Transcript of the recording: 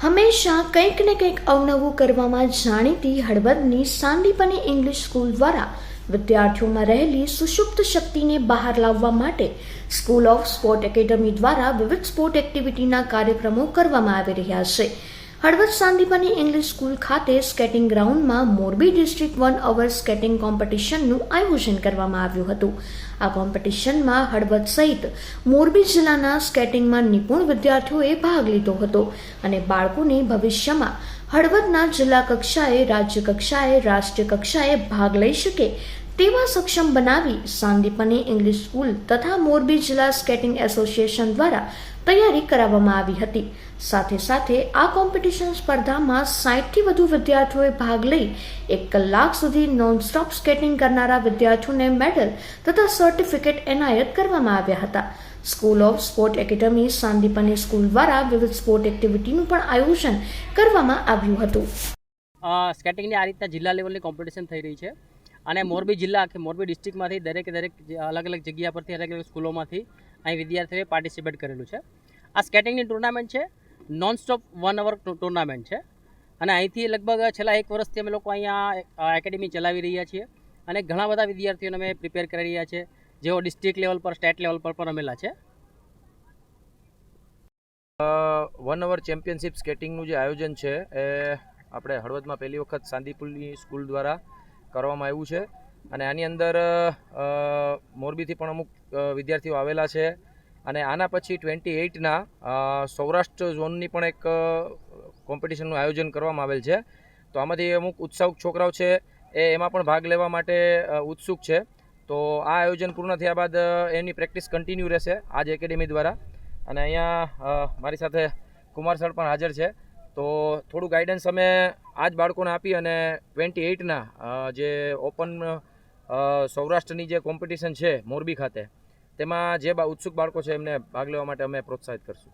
હંમેશા કંઈક ને કંઈક અવનવું કરવામાં જાણીતી હળવદની સાંદીપની ઇંગ્લિશ સ્કૂલ દ્વારા વિદ્યાર્થીઓમાં રહેલી સુષુપ્ત શક્તિને બહાર લાવવા માટે સ્કૂલ ઓફ સ્પોર્ટ એકેડમી દ્વારા વિવિધ સ્પોર્ટ એક્ટિવિટીના કાર્યક્રમો કરવામાં આવી રહ્યા છે. હળવદ સાંદીપની ઇંગ્લિશ સ્કૂલ ખાતે સ્કેટિંગ ગ્રાઉન્ડમાં Morbi district one hour skating કોમ્પિટિશનનું આયોજન કરવામાં આવ્યું હતું. આ કોમ્પિટિશનમાં હળવદ સહિત મોરબી જિલ્લાના સ્કેટિંગમાં નિપુણ વિદ્યાર્થીઓએ ભાગ લીધો હતો અને બાળકોને ભવિષ્યમાં હળવદના જિલ્લા કક્ષાએ, રાજ્ય કક્ષાએ, રાષ્ટ્રીય કક્ષાએ ભાગ લઈ શકે તેવા સક્ષમ બનાવી સાંદીપની ઇંગ્લિશ સ્કૂલ તથા મોરબી જિલ્લા સ્કેટિંગ એસોસિએશન દ્વારા તૈયારી કરાવવામાં આવી હતી. સાથે સાથે આ કોમ્પિટિશન સ્પર્ધામાં સાઠથી વધુ વિદ્યાર્થીઓએ ભાગ લઈ એક કલાક સુધી નોનસ્ટોપ સ્કેટિંગ કરનારા વિદ્યાર્થીઓને મેડલ તથા સર્ટિફિકેટ એનાયત કરવામાં આવ્યા હતા. School of sport academy Sandipani school દ્વારા વિવિધ સ્પોર્ટ એક્ટિવિટીનું પણ આયોજન કરવામાં આવ્યું હતું. સ્કેટિંગની આ રીતના જિલ્લા લેવલની કોમ્પિટિશન થઈ રહી છે. અને મોરબી જિલ્લા કે મોરબી ડિસ્ટ્રિક્ટમાંથી દરેક દરેક અલગ અલગ જગ્યા પરથી અલગ અલગ સ્કૂલોમાંથી અહીં વિદ્યાર્થીઓએ પાર્ટિસિપેટ કરેલું છે. આ સ્કેટિંગની ટુર્નામેન્ટ છે. Non stop one hour tournament છે. અને અહીંથી લગભગ છેલ્લા એક વર્ષથી અમે લોકો અહીંયા એકેડેમી ચલાવી રહ્યા છીએ. અને ઘણા બધા વિદ્યાર્થીઓને અમે પ્રિપેર કરી રહ્યા છે જેઓ ડિસ્ટ્રિક્ટ લેવલ પર સ્ટેટ લેવલ પર પણ રમેલા છે. વન અવર ચેમ્પિયનશિપ સ્કેટિંગનું જે આયોજન છે, એ આપણે હળવદમાં પહેલી વખત સાંદીપુલની સ્કૂલ દ્વારા કરવામાં આવ્યું છે. અને આની અંદર મોરબીથી પણ અમુક વિદ્યાર્થીઓ આવેલા છે. અને આના પછી ટ્વેન્ટી એઇટના સૌરાષ્ટ્ર ઝોનની પણ એક કોમ્પિટિશનનું આયોજન કરવામાં આવેલ છે. તો આમાંથી અમુક ઉત્સાહક છોકરાઓ છે, એ એમાં પણ ભાગ લેવા માટે ઉત્સુક છે. તો આ આયોજન પૂર્ણ થયા બાદ એની પ્રેક્ટિસ કન્ટિન્યુ રહેશે આજ એકેડેમી દ્વારા. અને અહીંયા મારી સાથે કુમાર સર પણ હાજર છે. તો થોડું ગાઈડન્સ અમે આ જ બાળકોને આપી અને ટ્વેન્ટી એઇટના જે ઓપન સૌરાષ્ટ્રની જે કોમ્પિટિશન છે મોરબી ખાતે, તેમાં જે ઉત્સુક બાળકો છે એમને ભાગ લેવા માટે અમે પ્રોત્સાહિત કરશું.